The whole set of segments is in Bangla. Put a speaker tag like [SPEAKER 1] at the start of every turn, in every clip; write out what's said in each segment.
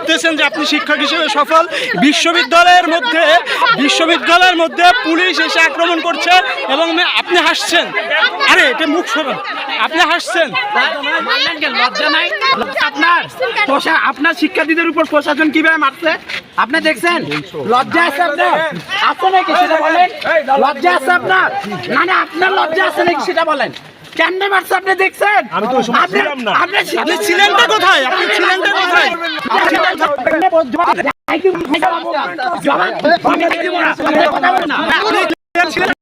[SPEAKER 1] বলতেছেন যে আপনি শিক্ষক হিসেবে সফল। বিশ্ববিদ্যালয়ের মধ্যে বিশ্ববিদ্যালয়ের মধ্যে পুলিশ এসে আক্রমণ করছে এবং আপনি হাসছেন। আরে, এটা মুখ সরান। আপনি হাসছেন।
[SPEAKER 2] আপনার আপনার শিক্ষার্থীদের উপর প্রশাসন কীভাবে মারছে? আপনি দেখছেন? লজ্জা আছে আপনার? আছে নাকি? সেটা বলেন। লজ্জা আছে আপনার? না না আপনার লজ্জা আছে নাকি? সেটা বলেন। কেমনে মারছে আপনি দেখছেন? আমি তো ছিলাম না।
[SPEAKER 1] আপনি ছিলেনটা কোথায়? আপনি ছিলেনটা কোথায়? আপনি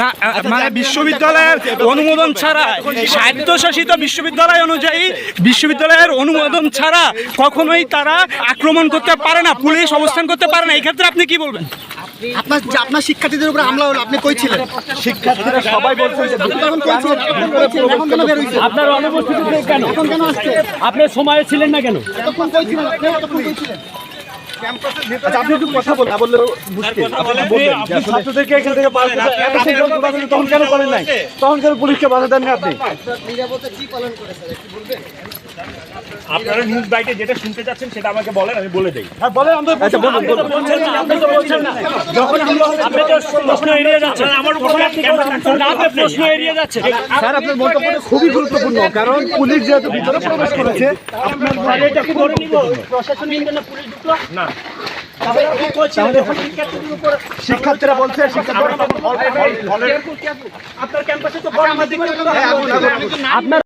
[SPEAKER 1] না মানে বিশ্ববিদ্যালয়ের অনুমোদন ছাড়া স্বায়ত্তশাসিত বিশ্ববিদ্যালয় অনুযায়ী বিশ্ববিদ্যালয়ের অনুমোদন ছাড়া কখনোই তারা আক্রমণ করতে পারে না পুলিশ অবস্থান করতে পারে না। এই ক্ষেত্রে আপনি কি বলবেন?
[SPEAKER 3] আপনার আপনার শিক্ষার্থীদের উপরে হামলা হলো আপনি কই ছিলেন? শিক্ষার্থীরা সবাই বলছেন এখন কেন বের
[SPEAKER 4] আপনার অনুপস্থিতিতে কেন
[SPEAKER 3] এখন। কেন আসছে
[SPEAKER 4] আপনি সময়ে ছিলেন না কেন?
[SPEAKER 3] কই ছিলেন? আপনি কই ছিলেন? আচ্ছা আপনি একটু কথা বলেন না বললে মুশকিল। আপনি বলবেন যে আসলে
[SPEAKER 4] ছাত্রদেরকে এখান থেকে করতে এত তখন কেন করেন নাই? তখন কেন পুলিশকে বাধা দেননি আপনি?
[SPEAKER 3] নিরাপত্তা কি পালন করেছে একটু বলবেন?
[SPEAKER 5] আপনারা নিউজ বাইটে যেটা শুনতে চাচ্ছেন সেটা আমাকে বলেন আমি বলে দেই।
[SPEAKER 4] আচ্ছা বলুন বলুন। বলছেন না। আপনি তো বলছেন না। যখন আমরা আপনি তো প্রশ্ন এড়িয়ে যাচ্ছেন।
[SPEAKER 5] আমার উপর
[SPEAKER 4] আপনি প্রশ্ন এড়িয়ে যাচ্ছেন।
[SPEAKER 3] স্যার আপনার মন্তব্যটা খুবই গুরুত্বপূর্ণ কারণ পুলিশ যেহেতু ভিতরে প্রবেশ করেছে
[SPEAKER 4] আপনার এটা কি ধরে নিব প্রশাসন ইন্ডিয়ান পুলিশ ঢুকলো?
[SPEAKER 3] না শিক্ষার্থীরা বলছে
[SPEAKER 4] আপনার ক্যাম্পাসে তো। আপনার